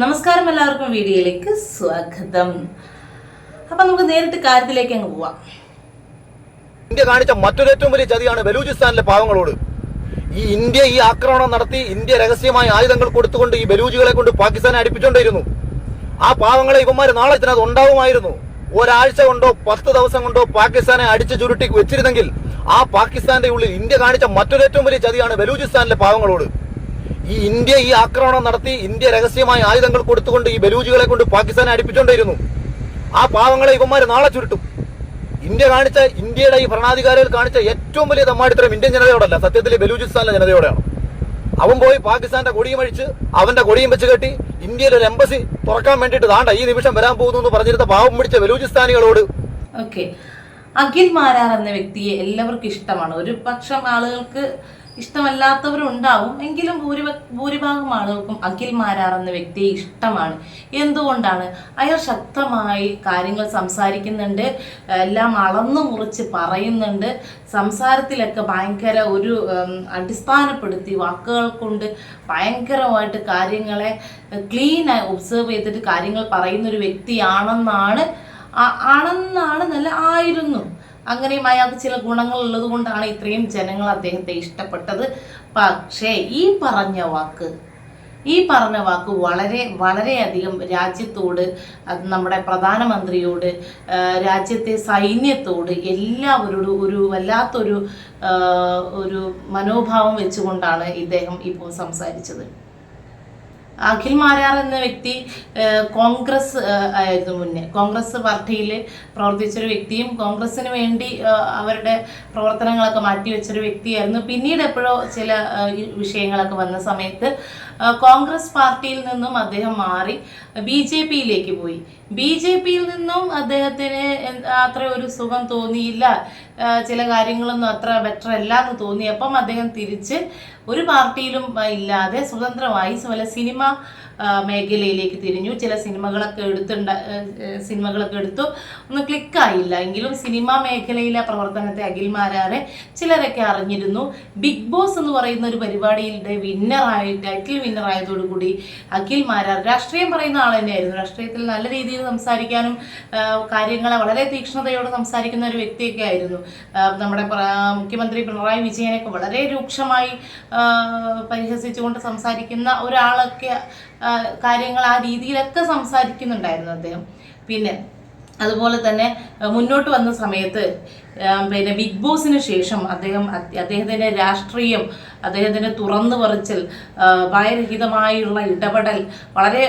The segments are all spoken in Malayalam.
നമസ്കാരം എല്ലാവർക്കും വീഡിയോയിലേക്ക് സ്വാഗതം. അപ്പൊ നമുക്ക് നേരിട്ട് കാര്യത്തിലേക്ക് അങ്ങ് പോവാം. ഇന്ത്യ കാണിച്ച മറ്റൊരു ഏറ്റവും വലിയ ചതിയാണ് ബലൂചിസ്ഥാനിലെ പാവങ്ങളോട്. ഈ ഇന്ത്യ ഈ ആക്രമണം നടത്തി ഇന്ത്യ രഹസ്യമായ ആയുധങ്ങൾ കൊടുത്തുകൊണ്ട് ഈ ബലൂജികളെ കൊണ്ട് പാകിസ്ഥാനെ അടുപ്പിച്ചുകൊണ്ടിരുന്നു ആ പാവങ്ങളെ ഇവന്മാര് നാളെ ഇതിനകത്ത് ഉണ്ടാവുമായിരുന്നു. ഒരാഴ്ച കൊണ്ടോ പത്ത് ദിവസം കൊണ്ടോ പാകിസ്ഥാനെ അടിച്ചു ചുരുട്ടി വെച്ചിരുന്നെങ്കിൽ ആ പാകിസ്ഥാന്റെ ഉള്ളിൽ ഇന്ത്യ കാണിച്ച മറ്റൊരു ഏറ്റവും വലിയ ചതിയാണ് ബലൂചിസ്ഥാനിലെ പാവങ്ങളോട്. ഈ ഇന്ത്യ ഈ ആക്രമണം നടത്തി ഇന്ത്യ രഹസ്യമായ ആയുധങ്ങൾ കൊടുത്തുകൊണ്ട് ഈ ബലൂജികളെ കൊണ്ട് പാകിസ്ഥാനെ അടുപ്പിച്ചുകൊണ്ടിരുന്നു. ആ പാവങ്ങളെ ഇവന്മാര് നാളെ ചുരുട്ടും. ഇന്ത്യ കാണിച്ച ഇന്ത്യയുടെ ഈ ഭരണാധികാരികൾ കാണിച്ച ഏറ്റവും വലിയ തമ്മാടിത്തരം ഇന്ത്യൻ ജനതയോടല്ല സത്യത്തിൽ ബലൂചിസ്ഥാനിലെ ജനതയോടെയാണ്. അവൻ പോയി പാകിസ്ഥാന്റെ കൊടിയും അഴിച്ച് അവന്റെ കൊടിയും വെച്ച് കെട്ടി ഇന്ത്യയിൽ ഒരു എംബസി തുറക്കാൻ വേണ്ടിയിട്ട് താണ്ട ഈ നിമിഷം വരാൻ പോകുന്നു എന്ന് പറഞ്ഞിരുന്ന പാവം പിടിച്ച ബലൂചിസ്ഥാനികളോട്. ഓക്കെ അഖിൽ മാരാർ എന്ന വ്യക്തിയെ എല്ലാവർക്കും ഇഷ്ടമാണ്. ഒരു പക്ഷം ആളുകൾക്ക് ഇഷ്ടമല്ലാത്തവരുണ്ടാവും. എങ്കിലും ഭൂരിപ ഭൂരിഭാഗം ആളുകൾക്കും അഖിൽ മാരാർ എന്ന വ്യക്തിയെ ഇഷ്ടമാണ്. എന്തുകൊണ്ടാണ്? അയാൾ ശക്തമായി കാര്യങ്ങൾ സംസാരിക്കുന്നുണ്ട് എല്ലാം അളന്നു മുറിച്ച് പറയുന്നുണ്ട് സംസാരത്തിലൊക്കെ ഭയങ്കര ഒരു അടിസ്ഥാനപ്പെടുത്തി വാക്കുകൾ കൊണ്ട് ഭയങ്കരമായിട്ട് കാര്യങ്ങളെ ക്ലീനായി ഒബ്സർവ് ചെയ്തിട്ട് കാര്യങ്ങൾ പറയുന്ന ഒരു വ്യക്തിയാണെന്നാണ് ആണെന്നാണ് നല്ല ആയിരുന്നു. അങ്ങനെയും അയാൾക്ക് ചില ഗുണങ്ങൾ ഉള്ളത് കൊണ്ടാണ് ഇത്രയും ജനങ്ങൾ അദ്ദേഹത്തെ ഇഷ്ടപ്പെട്ടത്. പക്ഷേ ഈ പറഞ്ഞ വാക്ക് ഈ പറഞ്ഞ വാക്ക് വളരെ വളരെയധികം രാജ്യത്തോട് നമ്മുടെ പ്രധാനമന്ത്രിയോട് രാജ്യത്തെ സൈന്യത്തോട് എല്ലാവരോടും ഒരു വല്ലാത്തൊരു ഒരു മനോഭാവം വെച്ചുകൊണ്ടാണ് ഇദ്ദേഹം ഇപ്പോൾ സംസാരിച്ചത്. അഖിൽ മാരാർ എന്ന വ്യക്തി കോൺഗ്രസ് ആയിരുന്നു മുന്നേ. കോൺഗ്രസ് പാർട്ടിയിൽ പ്രവർത്തിച്ചൊരു വ്യക്തിയും കോൺഗ്രസിന് വേണ്ടി അവരുടെ പ്രവർത്തനങ്ങളൊക്കെ മാറ്റിവെച്ചൊരു വ്യക്തിയായിരുന്നു. പിന്നീട് എപ്പോഴോ ചില വിഷയങ്ങളൊക്കെ വന്ന സമയത്ത് കോൺഗ്രസ് പാർട്ടിയിൽ നിന്നും അദ്ദേഹം മാറി ബി ജെ പിയിലേക്ക് പോയി. ബി ജെ പിയിൽ നിന്നും അദ്ദേഹത്തിന് അത്ര ഒരു സുഖം തോന്നിയില്ല. ചില കാര്യങ്ങളൊന്നും അത്ര ബെറ്റർ അല്ല എന്ന് തോന്നിയപ്പം അദ്ദേഹം തിരിച്ച് ഒരു പാർട്ടിയിലും ഇല്ലാതെ സ്വതന്ത്രമായി. സിനിമ മേഖലയിലേക്ക് തിരിഞ്ഞു. ചില സിനിമകളൊക്കെ എടുത്തുണ്ട സിനിമകളൊക്കെ എടുത്തു. ഒന്ന് ക്ലിക്കായില്ല. എങ്കിലും സിനിമാ മേഖലയിലെ പ്രവർത്തനത്തെ അഖിൽ മാരാറെ ചിലരൊക്കെ അറിഞ്ഞിരുന്നു. ബിഗ് ബോസ് എന്ന് പറയുന്ന ഒരു പരിപാടിയുടെ വിന്നറായി ടൈറ്റിൽ വിന്നർ ആയതോടുകൂടി അഖിൽ മാരാർ രാഷ്ട്രീയം പറയുന്ന ആൾ തന്നെയായിരുന്നു. രാഷ്ട്രീയത്തിൽ നല്ല രീതിയിൽ സംസാരിക്കാനും കാര്യങ്ങളെ വളരെ തീക്ഷ്ണതയോടെ സംസാരിക്കുന്ന ഒരു വ്യക്തിയൊക്കെ ആയിരുന്നു. നമ്മുടെ മുഖ്യമന്ത്രി പിണറായി വിജയനൊക്കെ വളരെ രൂക്ഷമായി പരിഹസിച്ചുകൊണ്ട് സംസാരിക്കുന്ന ഒരാളൊക്കെ കാര്യങ്ങൾ ആ രീതിയിലൊക്കെ സംസാരിക്കുന്നുണ്ടായിരുന്നു അദ്ദേഹം. പിന്നെ അതുപോലെ തന്നെ മുന്നോട്ട് വന്ന സമയത്ത് പിന്നെ ബിഗ് ബോസിന് ശേഷം അദ്ദേഹം അദ്ദേഹത്തിന്റെ രാഷ്ട്രീയം അദ്ദേഹത്തിന്റെ തുറന്നു പറിച്ചൽ ഭയരഹിതമായുള്ള ഇടപെടൽ വളരെ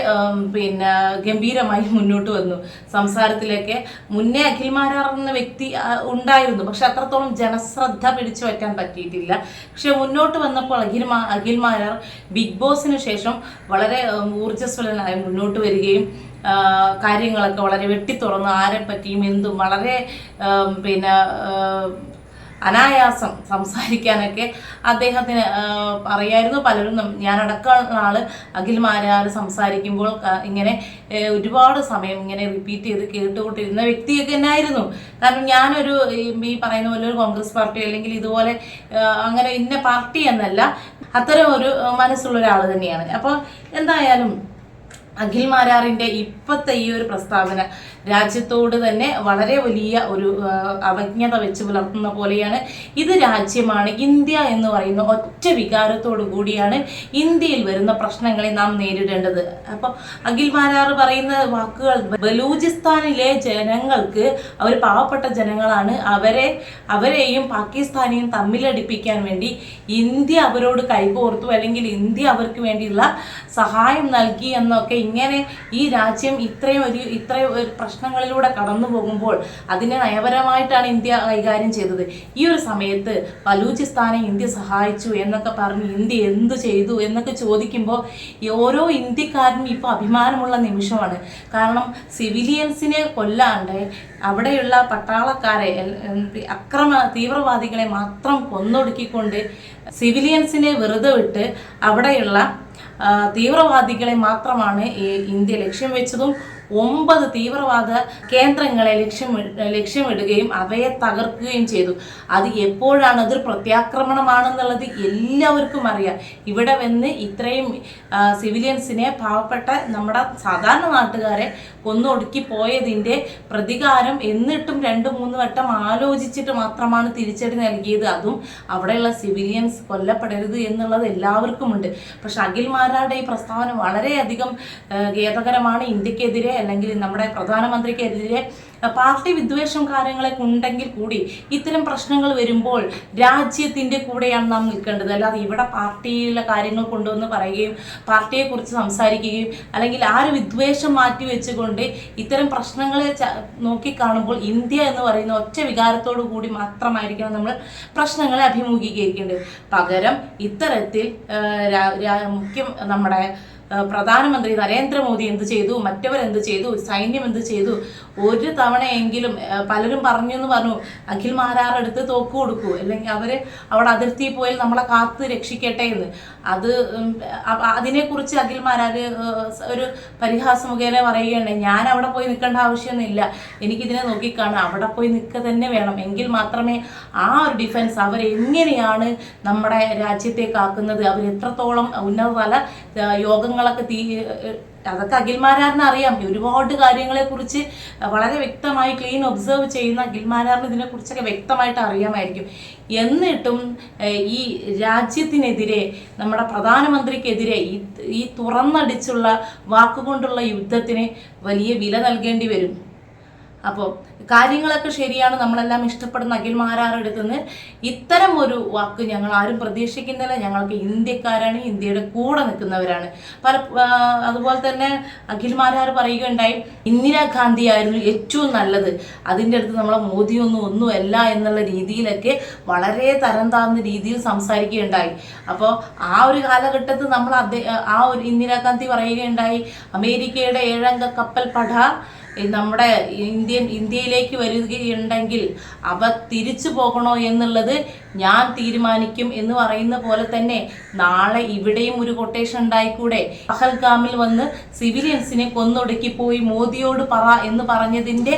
പിന്നെ ഗംഭീരമായി മുന്നോട്ട് വന്നു. സംസാരത്തിലൊക്കെ മുന്നേ അഖിൽമാരാർ എന്ന വ്യക്തി ഉണ്ടായിരുന്നു. പക്ഷെ അത്രത്തോളം ജനശ്രദ്ധ പിടിച്ചു വയ്ക്കാൻ പറ്റിയിട്ടില്ല. പക്ഷെ മുന്നോട്ട് വന്നപ്പോൾ അഖിൽമാ അഖിൽമാരാർ അഖിൽ മാരാർ ബിഗ് ബോസിന് ശേഷം വളരെ ഊർജസ്വലനായി മുന്നോട്ട് വരികയും കാര്യങ്ങളൊക്കെ വളരെ വെട്ടിത്തുറന്ന് ആരെ പറ്റിയും എന്തും വളരെ പിന്നെ അനായാസം സംസാരിക്കാനൊക്കെ അദ്ദേഹത്തിന് അറിയായിരുന്നു. പലരും ഞാനടക്കം ഞാനടക്കമുള്ള ആൾ അഖിൽ മാരാർ സംസാരിക്കുമ്പോൾ ഇങ്ങനെ ഒരുപാട് സമയം ഇങ്ങനെ റിപ്പീറ്റ് ചെയ്ത് കേട്ടുകൊണ്ടിരുന്ന വ്യക്തിയൊക്കെ തന്നെയായിരുന്നു കാരണം ഞാനൊരു ഈ പറയുന്ന പോലെ ഒരു കോൺഗ്രസ് പാർട്ടി അല്ലെങ്കിൽ ഇതുപോലെ അങ്ങനെ ഇന്ന പാർട്ടി എന്നല്ല അത്തരം ഒരു മനസ്സുള്ള ഒരാൾ തന്നെയാണ്. അപ്പോൾ എന്തായാലും അഖിൽ മാരാറിന്റെ ഇപ്പത്തെ ഈ ഒരു പ്രസ്താവന രാജ്യത്തോട് തന്നെ വളരെ വലിയ ഒരു അവജ്ഞത വെച്ച് പുലർത്തുന്ന പോലെയാണ്. ഇത് രാജ്യമാണ് ഇന്ത്യ എന്ന് പറയുന്ന ഒറ്റ വികാരത്തോടു കൂടിയാണ് ഇന്ത്യയിൽ വരുന്ന പ്രശ്നങ്ങളെ നാം നേരിടേണ്ടത്. അപ്പോൾ അഖിൽ മാരാർ പറയുന്ന വാക്കുകൾ ബലൂചിസ്ഥാനിലെ ജനങ്ങൾക്ക് അവർ പാവപ്പെട്ട ജനങ്ങളാണ് അവരെ അവരെയും പാകിസ്ഥാനെയും തമ്മിലടിപ്പിക്കാൻ വേണ്ടി ഇന്ത്യ അവരോട് കൈകോർത്തു അല്ലെങ്കിൽ ഇന്ത്യ അവർക്ക് വേണ്ടിയുള്ള സഹായം നൽകി എന്നൊക്കെ ഇങ്ങനെ ഈ രാജ്യം ഇത്രയും ഒരു ഇത്രയും ഒരു പ്രശ്നങ്ങളിലൂടെ കടന്നു പോകുമ്പോൾ അതിനെ നയപരമായിട്ടാണ് ഇന്ത്യ കൈകാര്യം ചെയ്തത്. ഈ ഒരു സമയത്ത് ബലൂചിസ്ഥാനെ ഇന്ത്യ സഹായിച്ചു എന്നൊക്കെ പറഞ്ഞ് ഇന്ത്യ എന്തു ചെയ്തു എന്നൊക്കെ ചോദിക്കുമ്പോൾ ഓരോ ഇന്ത്യക്കാരനും ഇപ്പോൾ അഭിമാനമുള്ള നിമിഷമാണ്. കാരണം സിവിലിയൻസിനെ കൊല്ലാണ്ട് അവിടെയുള്ള പട്ടാളക്കാരെ അക്രമ തീവ്രവാദികളെ മാത്രം കൊന്നൊടുക്കിക്കൊണ്ട് സിവിലിയൻസിനെ വെറുതെ വിട്ട് അവിടെയുള്ള തീവ്രവാദികളെ മാത്രമാണ് ഈ ഇന്ത്യ ലക്ഷ്യം വെച്ചതും ഒമ്പത് തീവ്രവാദ കേന്ദ്രങ്ങളെ ലക്ഷ്യം ലക്ഷ്യമിടുകയും അവയെ തകർക്കുകയും ചെയ്തു. അത് എപ്പോഴാണ് അതൊരു പ്രത്യാക്രമണമാണെന്നുള്ളത് എല്ലാവർക്കും അറിയാം. ഇവിടെ വന്ന് ഇത്രയും സിവിലിയൻസിനെ പാവപ്പെട്ട നമ്മുടെ സാധാരണ നാട്ടുകാരെ കൊന്നൊടുക്കി പോയതിന്റെ പ്രതികാരം എന്നിട്ടും രണ്ട് മൂന്ന് വട്ടം ആലോചിച്ചിട്ട് മാത്രമാണ് തിരിച്ചടി നൽകിയത്. അതും അവിടെയുള്ള സിവിലിയൻസ് കൊല്ലപ്പെടരുത് എന്നുള്ളത് എല്ലാവർക്കും ഉണ്ട് പക്ഷെ അഖിൽ മാരാരുടെ ഈ പ്രസ്താവന വളരെയധികം ഖേദകരമാണ്. ഇന്ത്യക്കെതിരെ അല്ലെങ്കിൽ നമ്മുടെ പ്രധാനമന്ത്രിക്കെതിരെ പാർട്ടി വിദ്വേഷം കാര്യങ്ങളൊക്കെ ഉണ്ടെങ്കിൽ കൂടി ഇത്തരം പ്രശ്നങ്ങൾ വരുമ്പോൾ രാജ്യത്തിന്റെ കൂടെയാണ് നാം നിൽക്കേണ്ടത്. അല്ലാതെ ഇവിടെ പാർട്ടിയിലെ കാര്യങ്ങൾ കൊണ്ടുവന്ന് പറയുകയും പാർട്ടിയെക്കുറിച്ച് സംസാരിക്കുകയും അല്ലെങ്കിൽ ആ ഒരു വിദ്വേഷം മാറ്റി വെച്ചുകൊണ്ട് ഇത്തരം പ്രശ്നങ്ങളെ നോക്കിക്കാണുമ്പോൾ ഇന്ത്യ എന്ന് പറയുന്ന ഒറ്റ വികാരത്തോടു കൂടി മാത്രമായിരിക്കണം നമ്മൾ പ്രശ്നങ്ങളെ അഭിമുഖീകരിക്കേണ്ടത്. പകരം ഇത്തരത്തിൽ മുഖ്യം നമ്മുടെ പ്രധാനമന്ത്രി നരേന്ദ്രമോദി എന്ത് ചെയ്തു? മറ്റവരെന്ത് ചെയ്തു? സൈന്യം എന്ത് ചെയ്തു? ഒരു തവണയെങ്കിലും പലരും പറഞ്ഞു എന്ന് പറഞ്ഞു അഖിൽ മാരാർ എടുത്ത് തോക്ക് കൊടുക്കൂ. അല്ലെങ്കിൽ അവർ അവിടെ അതിർത്തി പോയി നമ്മളെ കാത്ത് രക്ഷിക്കട്ടെ എന്ന്. അത് അതിനെക്കുറിച്ച് അഖിൽ മാരാർ ഒരു പരിഹാസ മുഖേന പറയുകയാണ്. ഞാൻ അവിടെ പോയി നിൽക്കേണ്ട ആവശ്യമൊന്നുമില്ല. എനിക്കിതിനെ നോക്കിക്കാണാം അവിടെ പോയി നിൽക്കുക തന്നെ വേണം. എങ്കിൽ മാത്രമേ ആ ഒരു ഡിഫൻസ് അവരെങ്ങനെയാണ് നമ്മുടെ രാജ്യത്തെ കാക്കുന്നത്? അവർ എത്രത്തോളം ഉന്നതതല ആ, യോഗങ്ങളൊക്കെ തീ അതൊക്കെ അഖിൽമാരാറിന് അറിയാം. ഒരുപാട് കാര്യങ്ങളെ കുറിച്ച് വളരെ വ്യക്തമായി ക്ലീൻ ഒബ്സർവ് ചെയ്യുന്ന അഖിൽമാരാറിന് ഇതിനെ കുറിച്ചൊക്കെ വ്യക്തമായിട്ട് അറിയാമായിരിക്കും. എന്നിട്ടും ഈ രാജ്യത്തിനെതിരെ നമ്മുടെ പ്രധാനമന്ത്രിക്കെതിരെ ഈ ഈ തുറന്നടിച്ചുള്ള വാക്കുകൊണ്ടുള്ള യുദ്ധത്തിന് വലിയ വില നൽകേണ്ടി വരും. അപ്പോൾ കാര്യങ്ങളൊക്കെ ശരിയാണ് നമ്മളെല്ലാം ഇഷ്ടപ്പെടുന്ന അഖിൽ മാരാറെടുത്ത് നിന്ന് ഇത്തരം ഒരു വാക്ക് ഞങ്ങൾ ആരും പ്രതീക്ഷിക്കുന്നില്ല. ഞങ്ങൾക്ക് ഇന്ത്യക്കാരാണ് ഇന്ത്യയുടെ കൂടെ നിൽക്കുന്നവരാണ്. പല അതുപോലെ തന്നെ അഖിൽ മാരാർ പറയുകയുണ്ടായി ഇന്ദിരാഗാന്ധി ആയിരുന്നു ഏറ്റവും നല്ലത്. അതിന്റെ അടുത്ത് നമ്മളെ മോദിയൊന്നും ഒന്നുമല്ല എന്നുള്ള രീതിയിലൊക്കെ വളരെ തരം താഴ്ന്ന രീതിയിൽ സംസാരിക്കുകയുണ്ടായി. അപ്പോൾ ആ ഒരു കാലഘട്ടത്ത് നമ്മൾ ആ ഒരു ഇന്ദിരാഗാന്ധി പറയുകയുണ്ടായി അമേരിക്കയുടെ ഏഴംഗ കപ്പൽ പട നമ്മുടെ ഇന്ത്യൻ ഇന്ത്യയിലേക്ക് വരികയുണ്ടെങ്കിൽ അവ തിരിച്ചു പോകണോ എന്നുള്ളത് ഞാൻ തീരുമാനിക്കും എന്ന് പറയുന്ന പോലെ തന്നെ നാളെ ഇവിടെയും ഒരു കൊട്ടേഷൻ ഉണ്ടായിക്കൂടെ? പഹൽഗാമിൽ വന്ന് സിവിലിയൻസിനെ കൊന്നൊടുക്കി പോയി മോദിയോട് പറ എന്ന് പറഞ്ഞതിന്റെ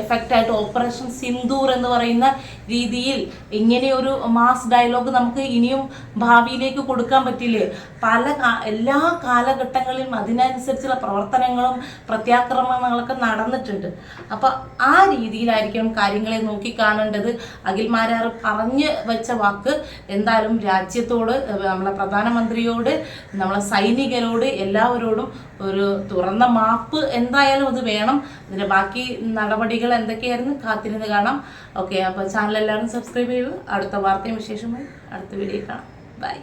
എഫക്റ്റ് ആയിട്ട് ഓപ്പറേഷൻ സിന്ദൂർ എന്ന് പറയുന്ന രീതിയിൽ ഇങ്ങനെയൊരു മാസ് ഡയലോഗ് നമുക്ക് ഇനിയും ഭാവിയിലേക്ക് കൊടുക്കാൻ പറ്റില്ലേ? പല എല്ലാ കാലഘട്ടങ്ങളിലും അതിനനുസരിച്ചുള്ള പ്രവർത്തനങ്ങളും പ്രത്യാക്രമണങ്ങളൊക്കെ നടന്നിട്ടുണ്ട്. അപ്പോൾ ആ രീതിയിലായിരിക്കണം കാര്യങ്ങളെ നോക്കി കാണേണ്ടത്. അഖിൽമാരാർ പറഞ്ഞു വെച്ച വാക്ക് എന്തായാലും രാജ്യത്തോട് നമ്മളെ പ്രധാനമന്ത്രിയോട് നമ്മളെ സൈനികരോട് എല്ലാവരോടും ഒരു തുറന്ന മാപ്പ് എന്തായാലും അത് വേണം. അതിന് ബാക്കി നടപടികൾ എന്തൊക്കെയായിരുന്നു കാത്തിരുന്ന് കാണാം. ഓക്കെ അപ്പോൾ ചാനൽ എല്ലാവരും സബ്സ്ക്രൈബ് ചെയ്യൂ. അടുത്ത വാർത്തയും വിശേഷമായി അടുത്ത വീഡിയോ കാണാം. ബൈ